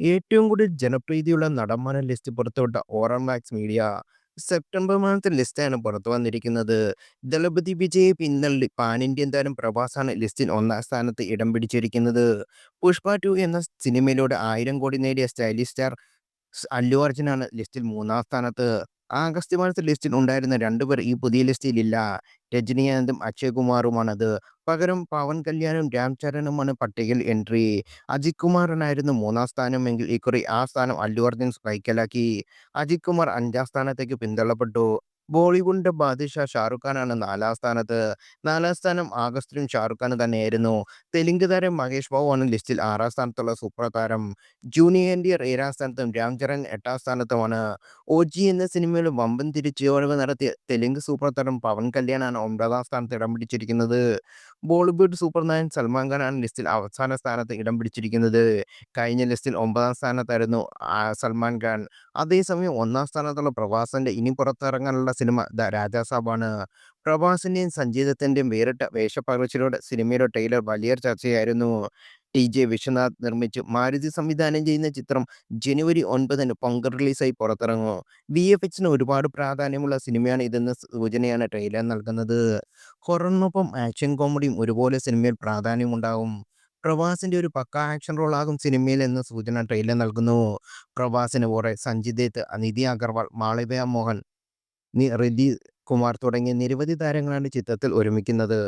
ഏറ്റവും കൂടുതൽ ജനപ്രീതിയുള്ള നടന്മാരെ ലിസ്റ്റ് പുറത്തുവിട്ട ഓറമാക്സ് മീഡിയ സെപ്റ്റംബർ മാസത്തെ ലിസ്റ്റാണ് പുറത്തു വന്നിരിക്കുന്നത്. ദളപതി വിജയെ പിന്തള്ളി പാൻ ഇന്ത്യൻ താരം പ്രഭാസാണ് ലിസ്റ്റിൽ ഒന്നാം സ്ഥാനത്ത് ഇടം പിടിച്ചിരിക്കുന്നത്. പുഷ്പ ടു എന്ന സിനിമയിലൂടെ ആയിരം കോടി നേടിയ സ്റ്റൈലിഷ് സ്റ്റാർ അല്ലു അർജുനാണ് ലിസ്റ്റിൽ മൂന്നാം സ്ഥാനത്ത്. ആഗസ്റ്റ് മാസത്തെ ലിസ്റ്റിൽ ഉണ്ടായിരുന്ന രണ്ടുപേർ ഈ പുതിയ ലിസ്റ്റിൽ ഇല്ല. രജനീകാന്തും അക്ഷയ് കുമാറുമാണത്. പകരം പവൻ കല്യാണും രാം ചരണുമാണ് പട്ടികയിൽ എൻട്രി. അജിത് കുമാറിനായിരുന്നു മൂന്നാം സ്ഥാനമെങ്കിൽ ഇക്കുറി ആ സ്ഥാനം അല്ലു അർജുൻ കൈക്കലാക്കി. അജിത് കുമാർ അഞ്ചാം സ്ഥാനത്തേക്ക് പിന്തള്ളപ്പെട്ടു. ബോളിവുഡിന്റെ ബാദ്ഷാ ഷാറുഖ് ഖാനാണ് നാലാം സ്ഥാനത്ത്. നാലാം സ്ഥാനം ആഗസ്റ്റിലും ഷാറുഖ് ഖാന് തന്നെയായിരുന്നു. തെലുങ്ക് താരം മഹേഷ് ബാബു ആണ് ലിസ്റ്റിൽ ആറാം സ്ഥാനത്തുള്ള സൂപ്പർ താരം. ജൂനിയർ എൻടിആർ ഏഴാം സ്ഥാനത്തും രാം ചരൺ എട്ടാം സ്ഥാനത്തുമാണ്. ഓജി എന്ന സിനിമയിൽ വമ്പൻ തിരിച്ചുവരവ് നടത്തിയ തെലുങ്ക് സൂപ്പർ താരം പവൻ കല്യാണാണ് ഒമ്പതാം സ്ഥാനത്ത് ഇടം പിടിച്ചിരിക്കുന്നത്. ബോളിവുഡ് സൂപ്പർ നായൻ സൽമാൻ ഖാനാണ് ലിസ്റ്റിൽ അവസാന സ്ഥാനത്ത് ഇടം പിടിച്ചിരിക്കുന്നത്. കഴിഞ്ഞ ലിസ്റ്റിൽ ഒമ്പതാം സ്ഥാനത്തായിരുന്നു സൽമാൻ ഖാൻ. അതേസമയം ഒന്നാം സ്ഥാനത്തുള്ള പ്രവാസന്റെ ഇനി പുറത്തിറങ്ങാനുള്ള സിനിമ ദ രാജാസാബാണ്. പ്രഭാസിന്റെയും സഞ്ജീതത്തിന്റെയും വേറിട്ട വേഷപ്പകർച്ചയിലൂടെ സിനിമയുടെ ട്രെയിലർ വലിയ ചർച്ചയായിരുന്നു. ടി. ജെ. വിശ്വനാഥ് നിർമ്മിച്ചു മാരുതി സംവിധാനം ചെയ്യുന്ന ചിത്രം ജനുവരി ഒൻപതിന് പങ്ക് റിലീസായി പുറത്തിറങ്ങും. വി എഫ് എക്സിന് ഒരുപാട് പ്രാധാന്യമുള്ള സിനിമയാണ് ഇതെന്ന സൂചനയാണ് ട്രെയിലർ നൽകുന്നത്. ഹൊററിനൊപ്പം ആക്ഷൻ കോമഡിയും ഒരുപോലെ സിനിമയിൽ പ്രാധാന്യമുണ്ടാകും. പ്രവാസിന്റെ ഒരു പക്ക ആക്ഷൻ റോളാകും സിനിമയിൽ എന്ന സൂചന ട്രെയിലർ നൽകുന്നു. പ്രവാസിന് പുറേ സഞ്ജയ് ദത്ത്, നിധി അഗർവാൾ, മാളവ്യ മോഹൻ, ഋതി കുമാർ തുടങ്ങിയ നിരവധി താരങ്ങളാണ് ചിത്രത്തിൽ ഒരുമിക്കുന്നത്.